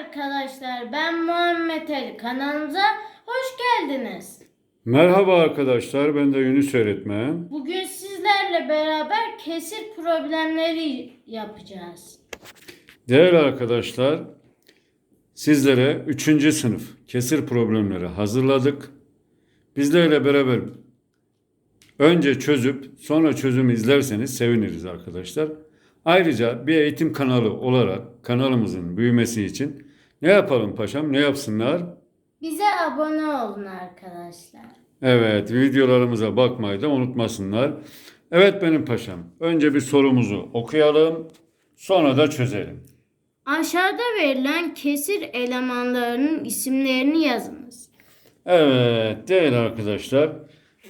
Arkadaşlar. Ben Muhammed Ali. Kanalımıza hoş geldiniz. Merhaba arkadaşlar, ben de Yunus öğretmen. Bugün sizlerle beraber kesir problemleri yapacağız. Değerli arkadaşlar, sizlere 3. sınıf kesir problemleri hazırladık. Bizlerle beraber önce çözüp sonra çözümü izlerseniz seviniriz arkadaşlar. Ayrıca bir eğitim kanalı olarak kanalımızın büyümesi için ne yapalım paşam, ne yapsınlar? Bize abone olun arkadaşlar. Evet, videolarımıza bakmayı da unutmasınlar. Evet benim paşam, önce bir sorumuzu okuyalım, sonra da çözelim. Aşağıda verilen kesir elemanlarının isimlerini yazınız. Evet değerli arkadaşlar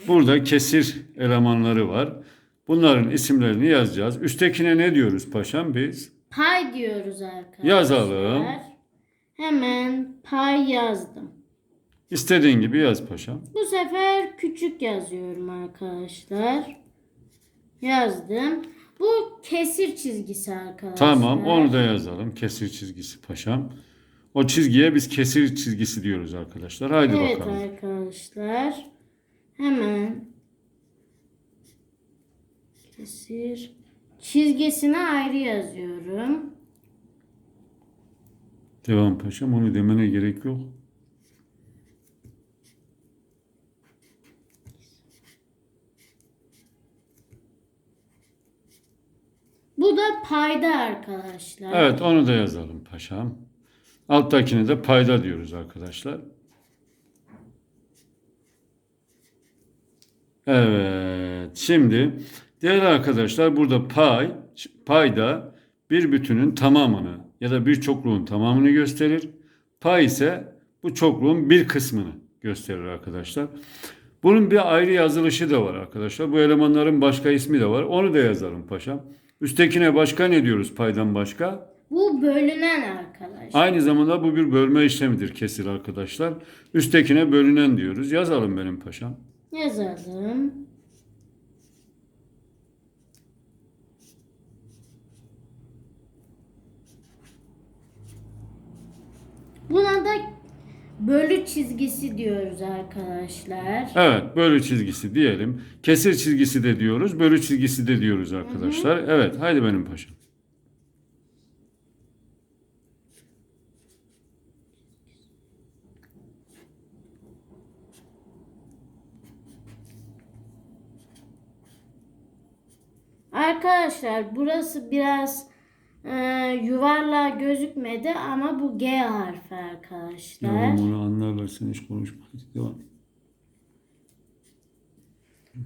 burada kesir elemanları var. Bunların isimlerini yazacağız. Üsttekine ne diyoruz paşam biz? Pay diyoruz arkadaşlar. Yazalım. Hemen pay yazdım. İstediğin gibi yaz paşam. Bu sefer küçük yazıyorum arkadaşlar. Yazdım. Bu kesir çizgisi arkadaşlar. Tamam onu da yazalım. Kesir çizgisi paşam. O çizgiye biz kesir çizgisi diyoruz arkadaşlar. Haydi Evet bakalım. arkadaşlar. Hemen kesir çizgisini ayrı yazıyorum. Devam paşam onu demene gerek yok. Bu da payda arkadaşlar. Evet onu da yazalım paşam. Alttakine de payda diyoruz arkadaşlar. Evet. Şimdi değerli arkadaşlar burada pay payda bir bütünün tamamını ya da bir çokluğun tamamını gösterir. Pay ise bu çokluğun bir kısmını gösterir arkadaşlar. Bunun bir ayrı yazılışı da var arkadaşlar. Bu elemanların başka ismi de var. Onu da yazalım paşam. Üsttekine başka ne diyoruz paydan başka? Bu bölünen arkadaşlar. Aynı zamanda bu bir bölme işlemidir kesir arkadaşlar. Üsttekine bölünen diyoruz. Yazalım benim paşam. Yazalım. Buna da bölü çizgisi diyoruz arkadaşlar. Evet bölü çizgisi diyelim. Kesir çizgisi de diyoruz. Bölü çizgisi de diyoruz arkadaşlar. Evet haydi benim paşam. Arkadaşlar burası biraz e, yuvarlağa gözükmedi ama bu G harfi arkadaşlar. Tamam onu anlarlar sen hiç konuşma. Hadi devam.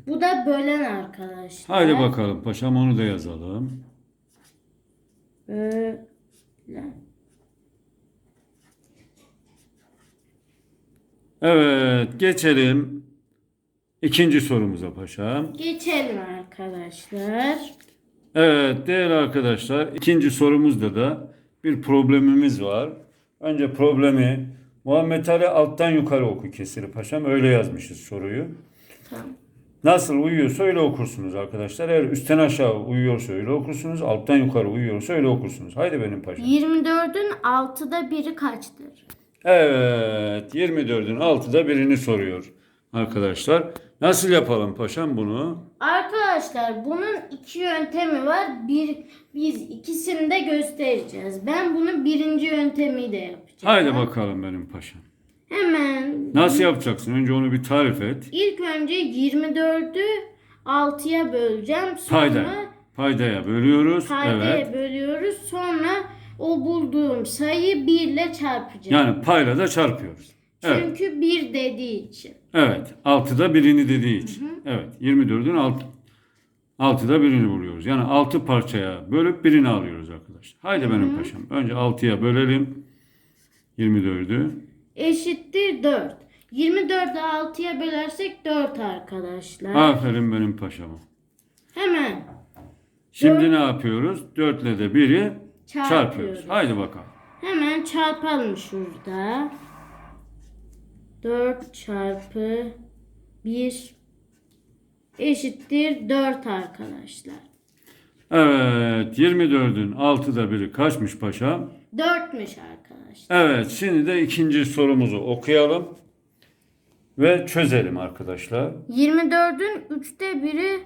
Bu da bölen arkadaşlar. Haydi bakalım paşam onu da yazalım. Bölen. Evet geçelim. ikinci sorumuza paşam. Geçelim arkadaşlar. Evet değerli arkadaşlar ikinci sorumuzda da bir problemimiz var. Önce problemi Muhammed Ali alttan yukarı oku kesiri paşam. Öyle yazmışız soruyu. Tamam. Nasıl uyuyorsa öyle okursunuz arkadaşlar. Eğer üstten aşağı uyuyorsa öyle okursunuz. Alttan yukarı uyuyorsa öyle okursunuz. Haydi benim paşam. 24'ün 6'da biri kaçtır? Evet 24'ün 6'da birini soruyor arkadaşlar. Nasıl yapalım paşam bunu? Arkadaşlar bunun iki yöntemi var. Bir, biz ikisini de göstereceğiz. Ben bunun birinci yöntemiyle yapacağım. Haydi bakalım benim paşam. Hemen Nasıl yapacaksın? Önce onu bir tarif et. ilk önce 24'ü 6'ya böleceğim. Sonra Payda. Paydaya bölüyoruz. paydaya Evet. bölüyoruz. Sonra o bulduğum sayı 1 ile çarpacağım. Yani payla da çarpıyoruz. Evet. Çünkü 1 dediği için. Evet. 6'da birini dediği için. Evet. 24'ün 6 6'da birini buluyoruz. Yani 6 parçaya bölüp birini alıyoruz arkadaşlar. Haydi benim paşam. Önce 6'ya bölelim. 24'ü. Eşittir 4. 24'ü 6'ya bölersek 4 arkadaşlar. Aferin benim paşama. Hemen Şimdi ne yapıyoruz? 4 ile de 1'i çarpıyoruz. Çarpıyoruz. Haydi bakalım. Hemen çarpalım şurada. 4 çarpı 1 eşittir 4 arkadaşlar. Evet. 24'ün 6'da biri kaçmış paşam? 4'müş arkadaşlar. Evet, şimdi de ikinci sorumuzu okuyalım ve çözelim arkadaşlar. 24'ün 3'te biri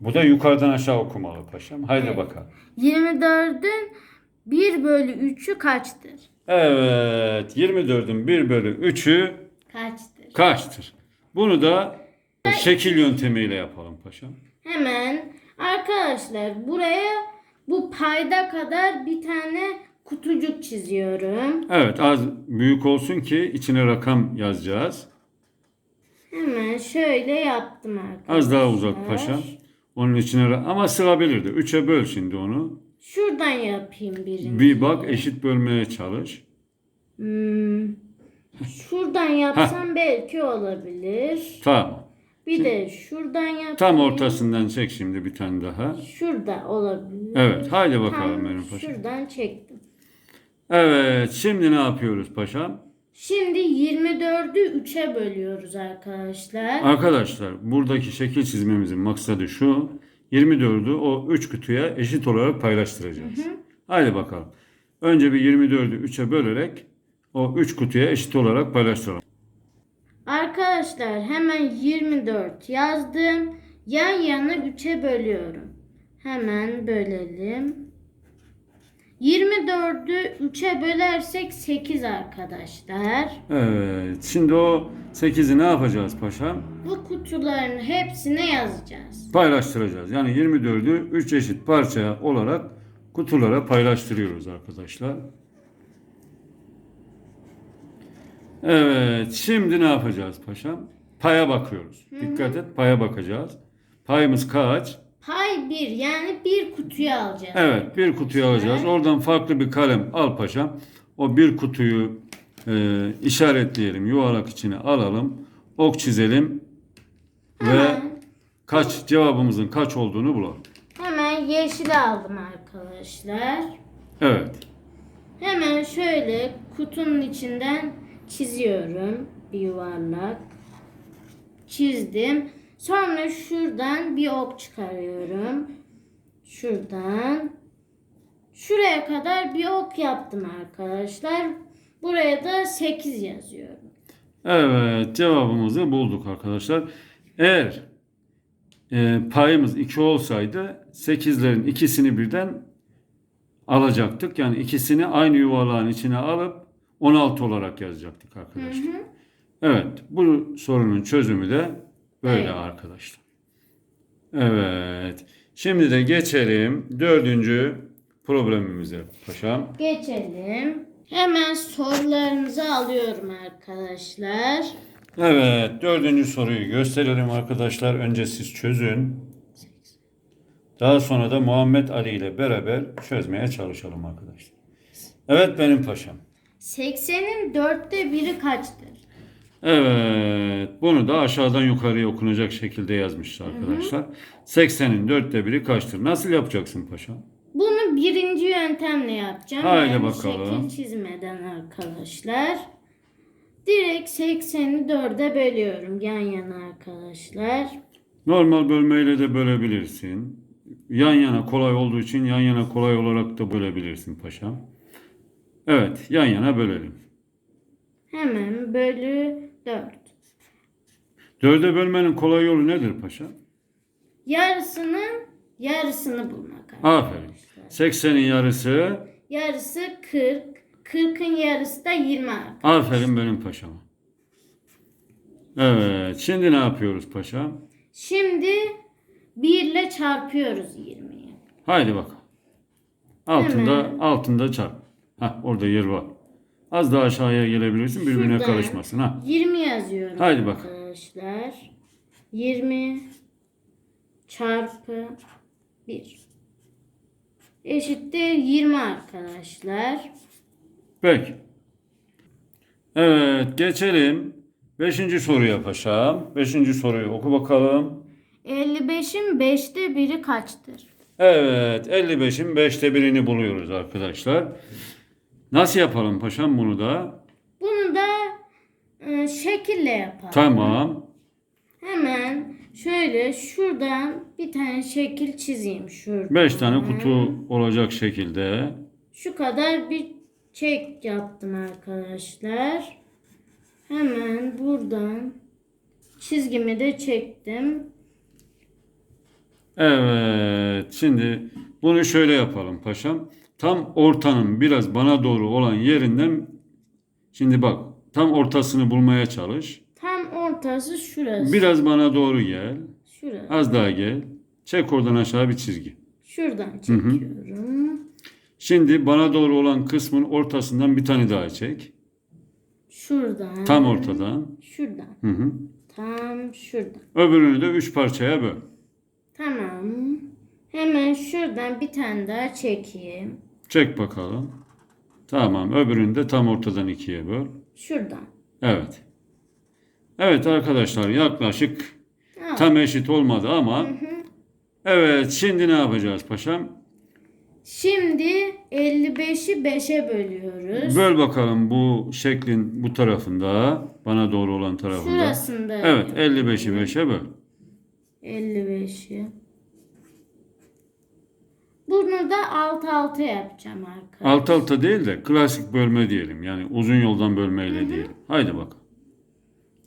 Bu da yukarıdan aşağı okumalı paşam. Haydi bakalım. 24'ün 1 bölü 3'ü kaçtır? Evet, 24'ün 1 bölü 3'ü Kaçtır? kaçtır? Bunu da şekil yöntemiyle yapalım paşam. Hemen arkadaşlar buraya bu payda kadar bir tane kutucuk çiziyorum. Evet, az büyük olsun ki içine rakam yazacağız. Hemen şöyle yaptım arkadaşlar. Az daha uzak paşam. Onun içine ra- ama sığabilirdi. 3'e böl şimdi onu. Şuradan yapayım birini. Bir bak eşit bölmeye çalış. Hmm, Şuradan yapsam belki olabilir. Tamam. Bir de şuradan yapayım. Tam ortasından çek şimdi bir tane daha. Şurada olabilir. Evet, haydi bakalım Tam benim paşam. şuradan çektim. Evet, şimdi ne yapıyoruz paşam? Şimdi 24'ü 3'e bölüyoruz arkadaşlar. Arkadaşlar, buradaki şekil çizmemizin maksadı şu. 24'ü o 3 kutuya eşit olarak paylaştıracağız. Haydi bakalım. Önce bir 24'ü 3'e bölerek o 3 kutuya eşit olarak paylaştıralım. Arkadaşlar hemen 24 yazdım. Yan yana 3'e bölüyorum. Hemen bölelim. 24'ü 3'e bölersek 8 arkadaşlar. Evet, şimdi o 8'i ne yapacağız paşam? Bu kutuların hepsine yazacağız. Paylaştıracağız. Yani 24'ü 3 eşit parça olarak kutulara paylaştırıyoruz arkadaşlar. Evet, şimdi ne yapacağız paşam? Paya bakıyoruz. Dikkat et, paya bakacağız. Payımız kaç? Pay 1 yani bir kutuya alacağız. Evet, bir kutuyu alacağız. Oradan farklı bir kalem al paşam. O bir kutuyu e, işaretleyelim, yuvarlak içine alalım. Ok çizelim ve Hemen, kaç cevabımızın kaç olduğunu bulalım. hemen yeşil aldım arkadaşlar. Evet. Hemen şöyle kutunun içinden çiziyorum bir yuvarlak. Çizdim. Sonra şuradan bir ok çıkarıyorum. Şuradan. Şuraya kadar bir ok yaptım arkadaşlar. Buraya da 8 yazıyorum. Evet cevabımızı bulduk arkadaşlar. Eğer e, payımız 2 olsaydı 8'lerin ikisini birden alacaktık. Yani ikisini aynı yuvarlağın içine alıp 16 olarak yazacaktık arkadaşlar. Evet bu sorunun çözümü de böyle Evet. arkadaşlar. Evet. Şimdi de geçelim dördüncü problemimize paşam. Geçelim. Hemen sorularınızı alıyorum arkadaşlar. Evet, dördüncü soruyu gösterelim arkadaşlar. Önce siz çözün. Daha sonra da Muhammed Ali ile beraber çözmeye çalışalım arkadaşlar. Evet benim paşam. 80'in dörtte biri kaçtır? Evet, bunu da aşağıdan yukarıya okunacak şekilde yazmışlar arkadaşlar. 80'in dörtte biri kaçtır? Nasıl yapacaksın paşam? Bunu birinci yöntemle yapacağım. Haydi yani bakalım. şekil çizmeden arkadaşlar. Direkt 80'i 4'e bölüyorum yan yana arkadaşlar. Normal bölmeyle de bölebilirsin. Yan yana kolay olduğu için yan yana kolay olarak da bölebilirsin paşam. Evet, yan yana bölelim. Hemen bölü 4. Dörde bölmenin kolay yolu nedir paşam? Yarısının yarısını bulmak Aferin. arkadaşlar. 80'in yarısı. Yarısı 40. 40'ın yarısı da 20 arkadaşlar. Aferin benim paşama. Evet. Şimdi ne yapıyoruz paşam? Şimdi 1 ile çarpıyoruz 20'yi. Haydi bakalım. Altında altında çarp. Hah orada yer var. Az daha aşağıya gelebilirsin birbirine Şuradan. karışmasın ha. 20 yazıyorum Haydi bak. arkadaşlar. 20 çarpı 1 eşittir 20 arkadaşlar. Peki. Evet geçelim. Beşinci soruya paşam. Beşinci soruyu oku bakalım. 55'in 5'te biri kaçtır? Evet 55'in 5'te birini buluyoruz arkadaşlar. Nasıl yapalım paşam bunu da? Bunu da e, şekille yapalım. Tamam. Hemen şöyle şuradan bir tane şekil çizeyim şurada. 5 tane kutu olacak şekilde. Şu kadar bir çek yaptım arkadaşlar. Hemen buradan çizgimi de çektim. Evet. Şimdi bunu şöyle yapalım paşam. Tam ortanın biraz bana doğru olan yerinden şimdi bak tam ortasını bulmaya çalış. Tam ortası şurası. Biraz bana doğru gel. Şurası. Az daha gel. Çek oradan aşağı bir çizgi. Şuradan çekiyorum. Şimdi bana doğru olan kısmın ortasından bir tane daha çek. Şuradan. Tam ortadan. Şuradan. Hı hı. Tam şuradan. Öbürünü de üç parçaya böl. Tamam. Hemen şuradan bir tane daha çekeyim. Çek bakalım. Tamam. Öbürünü de tam ortadan ikiye böl. Şuradan. Evet. Evet arkadaşlar yaklaşık Al. tam eşit olmadı ama evet şimdi ne yapacağız paşam? Şimdi 55'i 5'e bölüyoruz. Böl bakalım bu şeklin bu tarafında bana doğru olan tarafında. Şurasında. Evet 55'i 5'e böl. 55'i. Bunu da alt alta yapacağım arkadaşlar. Alt alta değil de klasik bölme diyelim. Yani uzun yoldan bölmeyle diyelim. Haydi bakalım.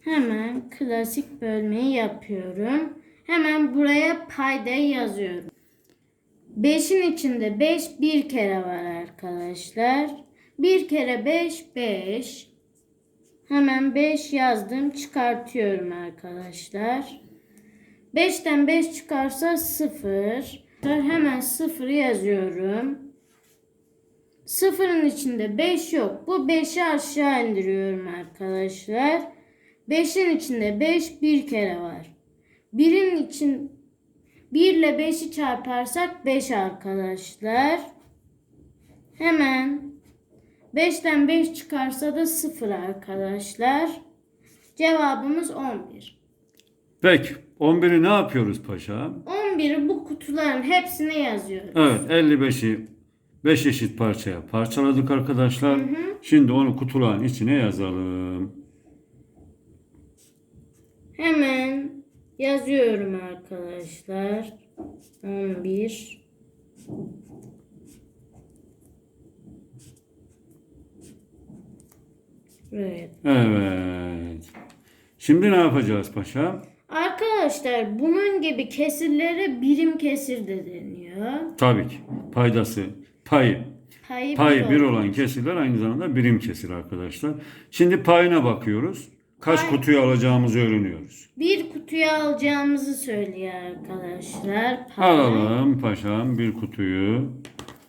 Hemen klasik bölmeyi yapıyorum. Hemen buraya paydayı yazıyorum. 5'in içinde 5 bir kere var arkadaşlar. 1 kere 5 5. Hemen 5 yazdım çıkartıyorum arkadaşlar. 5'ten 5 çıkarsa 0. Hemen 0 yazıyorum. Sıfırın içinde 5 yok. Bu 5'i aşağı indiriyorum arkadaşlar. 5'in içinde 5 bir kere var. 1'in için 1 ile 5'i çarparsak 5 arkadaşlar. Hemen 5'ten 5 çıkarsa da 0 arkadaşlar. Cevabımız 11. Peki 11'i ne yapıyoruz paşa? 11'i bu kutuların hepsine yazıyoruz. Evet 55'i 5 eşit parçaya parçaladık arkadaşlar. Şimdi onu kutuların içine yazalım. Hemen yazıyorum arkadaşlar. 11 Evet. Evet. Şimdi ne yapacağız paşa? Arkadaşlar bunun gibi kesirlere birim kesir de deniyor. Tabii ki paydası, payı. Payı, Payı bir bir olan. kesirler aynı zamanda birim kesir arkadaşlar. Şimdi payına bakıyoruz. Kaç Pay- kutuyu alacağımızı öğreniyoruz. Bir kutuya alacağımızı söylüyor arkadaşlar. Pay. Alalım paşam bir kutuyu.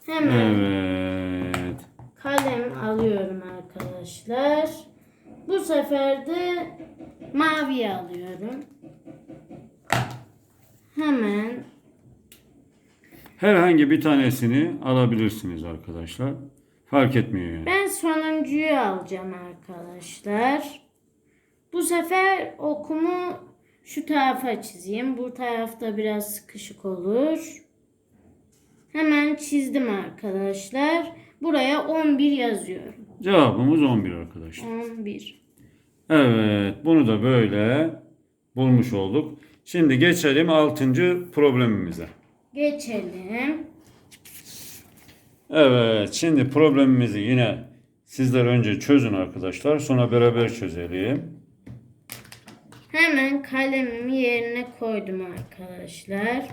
Hemen Evet. kalem alıyorum arkadaşlar. Bu sefer de mavi alıyorum. Hemen Herhangi bir tanesini alabilirsiniz arkadaşlar. Fark etmiyor yani. ben sonuncuyu alacağım arkadaşlar. Bu sefer okumu şu tarafa çizeyim. Bu tarafta biraz sıkışık olur. Hemen çizdim arkadaşlar. Buraya 11 yazıyorum. Cevabımız 11 arkadaşlar. 11. Evet, bunu da böyle bulmuş olduk. Şimdi geçelim 6. problemimize. Geçelim. Evet, şimdi problemimizi yine sizler önce çözün arkadaşlar. Sonra beraber çözelim. Hemen kalemimi yerine koydum arkadaşlar.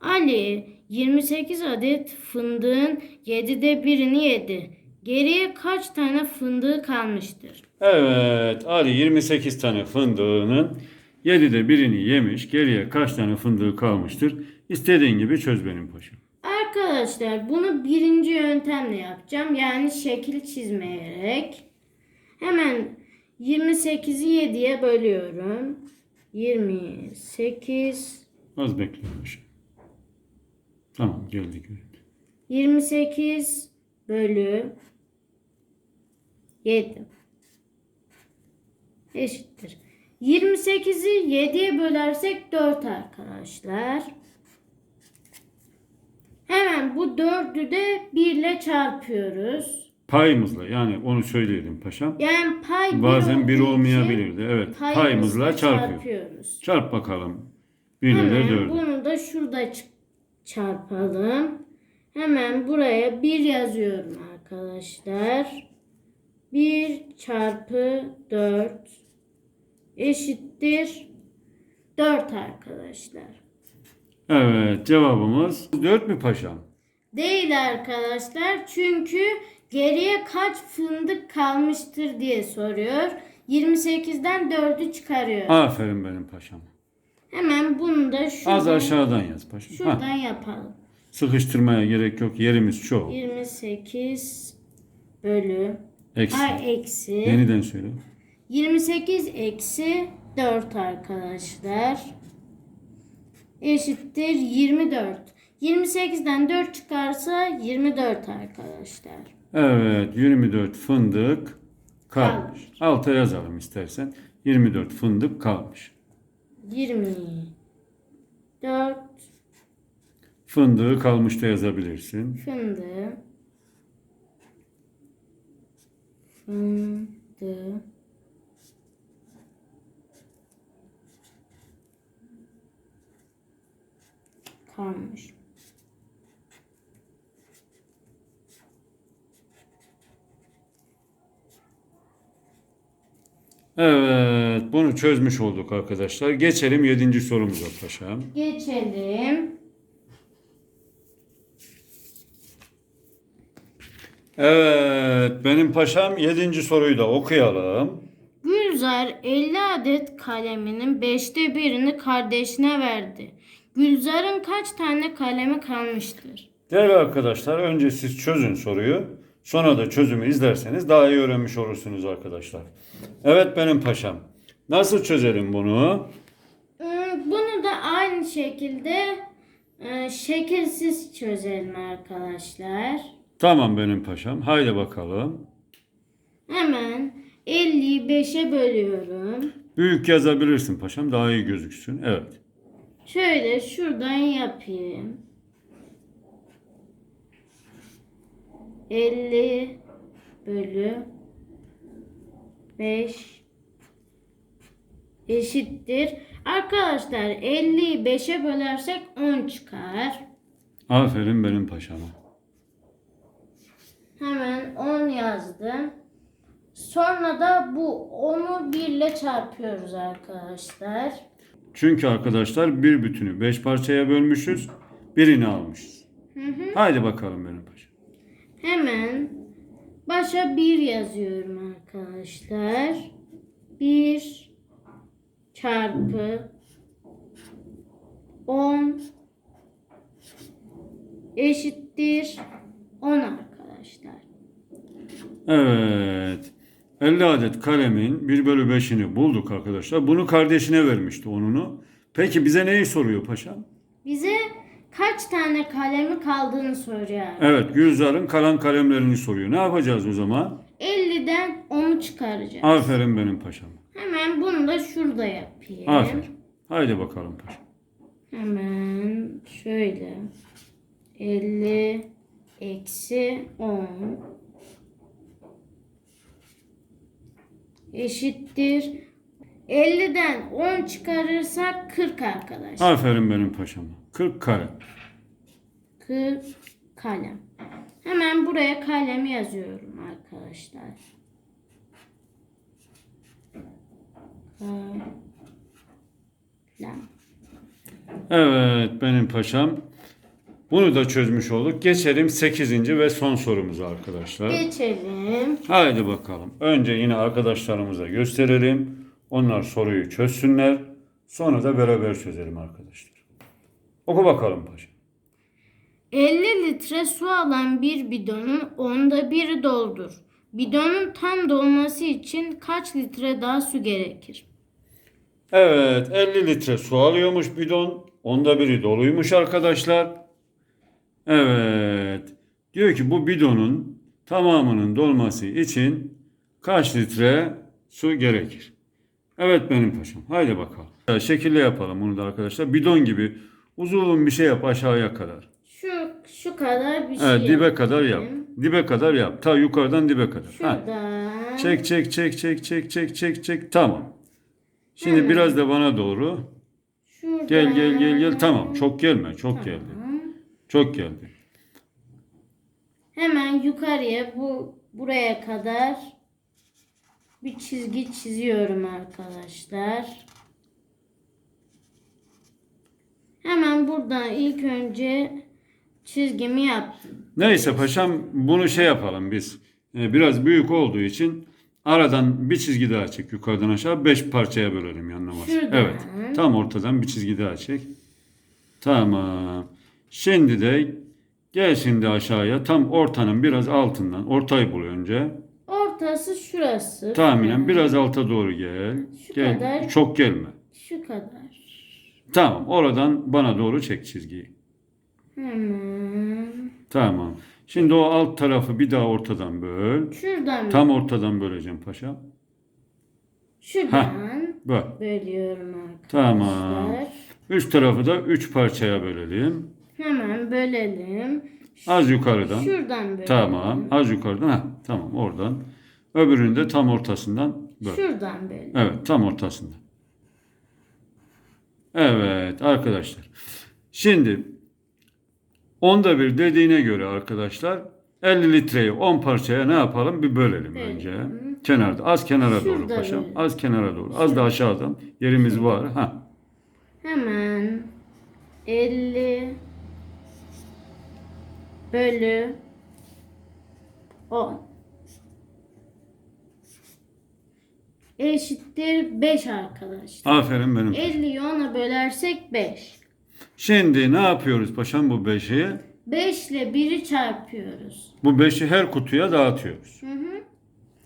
Ali 28 adet fındığın 7'de birini yedi. Geriye kaç tane fındığı kalmıştır? Evet, Ali 28 tane fındığının 7'de birini yemiş. Geriye kaç tane fındığı kalmıştır? İstediğin gibi çöz benim paşam. Arkadaşlar bunu birinci yöntemle yapacağım. Yani şekil çizmeyerek. Hemen 28'i 7'ye bölüyorum. 28 Az bekle paşam. Tamam, geldi görüntü. 28 bölü 7 eşittir. 28'i 7'ye bölersek 4 arkadaşlar. Hemen bu 4'ü de 1 ile çarpıyoruz. Payımızla yani onu söyleyelim paşam. Yani pay Bazen bir olmayabilirdi. Evet, payımızla çarpıyor. çarpıyoruz. Çarp bakalım. 1 ile Hemen 4'ü. bunu da şurada çarpalım. Hemen buraya 1 yazıyorum arkadaşlar. 1 çarpı 4 eşittir 4 arkadaşlar. Evet cevabımız 4 mü paşam? Değil arkadaşlar çünkü geriye kaç fındık kalmıştır diye soruyor. 28'den 4'ü çıkarıyor. Aferin benim paşam. Hemen bunu da şuradan, Az aşağıdan yaz paşam. Ha, şuradan yapalım. sıkıştırmaya gerek yok. Yerimiz çok. 28 bölü Eksi. ay eksi Yeniden söyle. 28 eksi 4 arkadaşlar. Eşittir 24. 28'den 4 çıkarsa 24 arkadaşlar. Evet 24 fındık kalmış. Kalmış. Alta yazalım istersen. 24 fındık kalmış. 24 Fındığı kalmış da yazabilirsin. fındığı fındığı kalmış. Evet bunu çözmüş olduk arkadaşlar. Geçelim 7. sorumuza paşam. Geçelim. Evet benim paşam 7. soruyu da okuyalım. Gülzar 50 adet kaleminin 5'te birini kardeşine verdi. Gülzar'ın kaç tane kalemi kalmıştır? Değerli arkadaşlar önce siz çözün soruyu. Sonra da çözümü izlerseniz daha iyi öğrenmiş olursunuz arkadaşlar. Evet benim paşam. Nasıl çözelim bunu? Hmm, Bunu da aynı şekilde e, şekilsiz çözelim arkadaşlar. Tamam benim paşam. Haydi bakalım. Hemen 50'yi 5'e bölüyorum. Büyük yazabilirsin paşam. Daha iyi gözüksün. Evet. Şöyle şuradan yapayım. 50 bölü 5 eşittir. Arkadaşlar 50'yi 5'e bölersek 10 çıkar. Aferin benim paşama. Hemen 10 yazdım. Sonra da bu 10'u 1 ile çarpıyoruz arkadaşlar. Çünkü arkadaşlar bir bütünü 5 parçaya bölmüşüz. Birini almışız. Haydi bakalım benim paşam. Hemen başa 1 yazıyorum arkadaşlar. 1 çarpı 10 eşittir 10 arkadaşlar. Evet. 50 adet kalemin 1 bölü 5'ini bulduk arkadaşlar. Bunu kardeşine vermişti onunu. Peki bize neyi soruyor paşam? Bize kaç tane kalemi kaldığını soruyor. Evet Gülzar'ın kalan kalemlerini soruyor. Ne yapacağız o zaman? 50'den 10'u çıkaracağız. Aferin benim paşam. Hemen bunu da şurada yapayım. Aferin. Haydi bakalım paşam. Hemen şöyle 50 eksi 10 eşittir 50'den 10 çıkarırsak 40 arkadaşlar. Aferin benim paşama. 40 kalem. 40 kalem. Hemen buraya kalem yazıyorum arkadaşlar. Kalem. Evet benim paşam. Bunu da çözmüş olduk. Geçelim 8. ve son sorumuza arkadaşlar. Geçelim. Haydi bakalım. Önce yine arkadaşlarımıza gösterelim. Onlar soruyu çözsünler. Sonra da beraber çözelim arkadaşlar. Oku bakalım paşam. 50 litre su alan bir bidonun onda biri doldur. Bidonun tam dolması için kaç litre daha su gerekir? Evet 50 litre su alıyormuş bidon. Onda biri doluymuş arkadaşlar. Evet. Diyor ki bu bidonun tamamının dolması için kaç litre su gerekir? Evet benim paşam. Haydi bakalım. Ya, Şekilde yapalım bunu da arkadaşlar. Bidon gibi uzun bir şey yap aşağıya kadar. Şu şu kadar bir şey. Evet dibe kadar yap. yapayım. Dibe kadar yap. Ta yukarıdan dibe kadar. Ha. Şuradan. Çek çek çek çek çek çek çek çek. Tamam. Şimdi Hemen. biraz da bana doğru. Şuradan. Gel gel gel gel. Tamam. Çok gelme. Çok geldi. Çok geldi. Hemen yukarıya bu buraya kadar bir çizgi çiziyorum arkadaşlar. Hemen buradan ilk önce çizgimi yaptım. Neyse paşam bunu şey yapalım biz. Ee, biraz büyük olduğu için aradan bir çizgi daha çek yukarıdan aşağı. Beş parçaya bölelim yanına. Şuradan. Evet. Tam ortadan bir çizgi daha çek. Tamam. Şimdi de gel şimdi aşağıya tam ortanın biraz altından. Ortayı bul önce. Ortası şurası. Tahminen biraz alta doğru gel. Şu gel. kadar. Çok gelme. Şu kadar. Tamam. Oradan bana doğru çek çizgiyi. Hemen. Tamam. Şimdi o alt tarafı bir daha ortadan böl. Şuradan. Tam ortadan böleceğim paşam. Şuradan. Böl. Bölüyorum arkadaşlar. Tamam. Üst tarafı da üç parçaya bölelim. Hemen bölelim. Az yukarıdan. Şuradan bölelim. Tamam. Az yukarıdan. Heh, tamam oradan. Öbürünü de tam ortasından böl. Şuradan bölelim. Evet tam ortasından. Evet arkadaşlar. Şimdi onda bir dediğine göre arkadaşlar 50 litreyi 10 parçaya ne yapalım? Bir bölelim Bölelim. önce. Kenarda. Az kenara doğru Şurada paşam. böyle. Az kenara doğru. Az da aşağıdan. Yerimiz var. Ha. Hemen 50 bölü 10 eşittir 5 arkadaşlar. Aferin benim. 50'yi 10'a bölersek 5. Şimdi ne yapıyoruz paşam bu 5'i? 5 ile 1'i çarpıyoruz. Bu 5'i her kutuya dağıtıyoruz. Hı hı.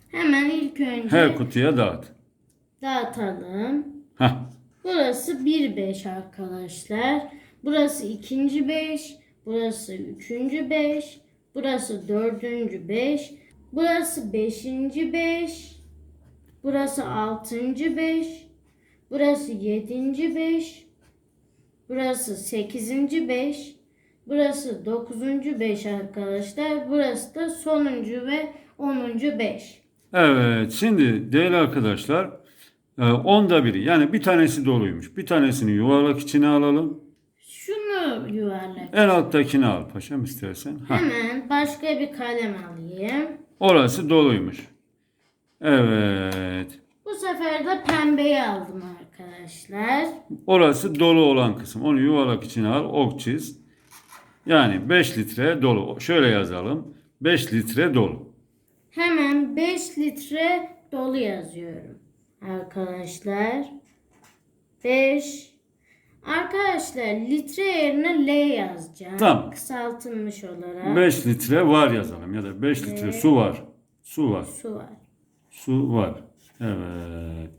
Hemen ilk önce Her kutuya dağıt. dağıtalım. Hah. Burası 1 5 arkadaşlar. Burası ikinci 5. Burası üçüncü 5. Burası dördüncü 5. Burası beşinci 5. Burası altıncı 5. Burası yedinci 5. Burası sekizinci 5. Burası dokuzuncu 5 arkadaşlar. Burası da sonuncu ve onuncu 5. Evet şimdi değerli arkadaşlar e, onda biri yani bir tanesi doluymuş. Bir tanesini yuvarlak içine alalım. Yuvarlak. En alttakini al paşam istersen. Hah. Hemen başka bir kalem alayım. Orası doluymuş. Evet. Bu sefer de pembeyi aldım arkadaşlar. Orası dolu olan kısım. Onu yuvarlak içine al. Ok çiz. Yani 5 litre dolu. Şöyle yazalım. 5 litre dolu. Hemen 5 litre dolu yazıyorum. Arkadaşlar. 5 Arkadaşlar litre yerine L yazacağım. Tamam. Kısaltılmış olarak. 5 litre var yazalım. Ya da 5 litre su var. Su var. Su var. Su var. Evet.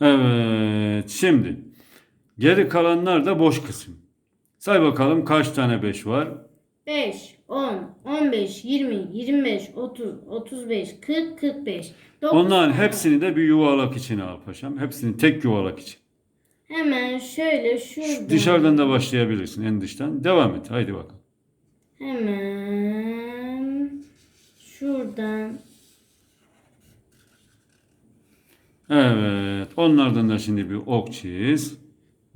Evet. Şimdi geri kalanlar da boş kısım. Say bakalım kaç tane 5 var? 5, 10, 15, 20, 25, 30, 35, 40, 45. Dokuz Onların tane. hepsini de bir yuvarlak içine al paşam. Hepsini tek yuvarlak için. Hemen şöyle şuradan. Dışarıdan da başlayabilirsin en dıştan. Devam et. Haydi bakalım. Hemen şuradan Evet. Onlardan da şimdi bir ok çiz.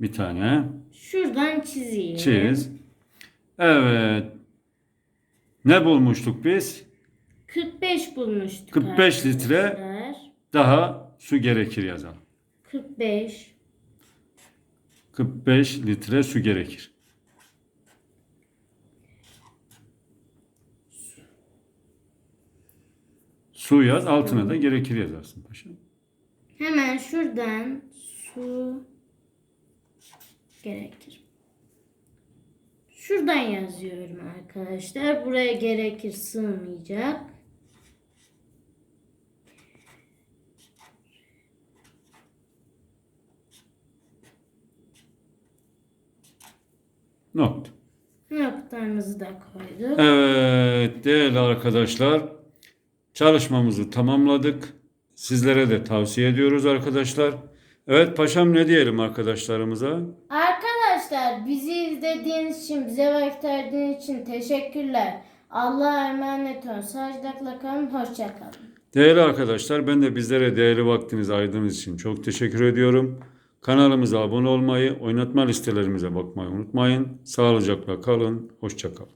Bir tane. şuradan çizeyim. Çiz. Evet. Ne bulmuştuk biz? 45 bulmuştuk. 45 litre. Daha su gerekir yazalım. 45 45 litre su gerekir. Su yaz, altına da gerekir yazarsın paşam. Hemen şuradan su gerekir. Şuradan yazıyorum arkadaşlar. Buraya gerekir sığmayacak. Nokta. Noktamızı da koyduk. Evet değerli arkadaşlar çalışmamızı tamamladık. Sizlere de tavsiye ediyoruz arkadaşlar. Evet paşam ne diyelim arkadaşlarımıza? Arkadaşlar bizi izlediğiniz için, bize vakit ayırdığınız için teşekkürler. Allah'a emanet olun. Sağlıcakla kalın. Hoşça kalın. Değerli arkadaşlar ben de bizlere değerli vaktinizi ayırdığınız için çok teşekkür ediyorum. Kanalımıza abone olmayı, oynatma listelerimize bakmayı unutmayın. Sağlıcakla kalın, hoşça kalın.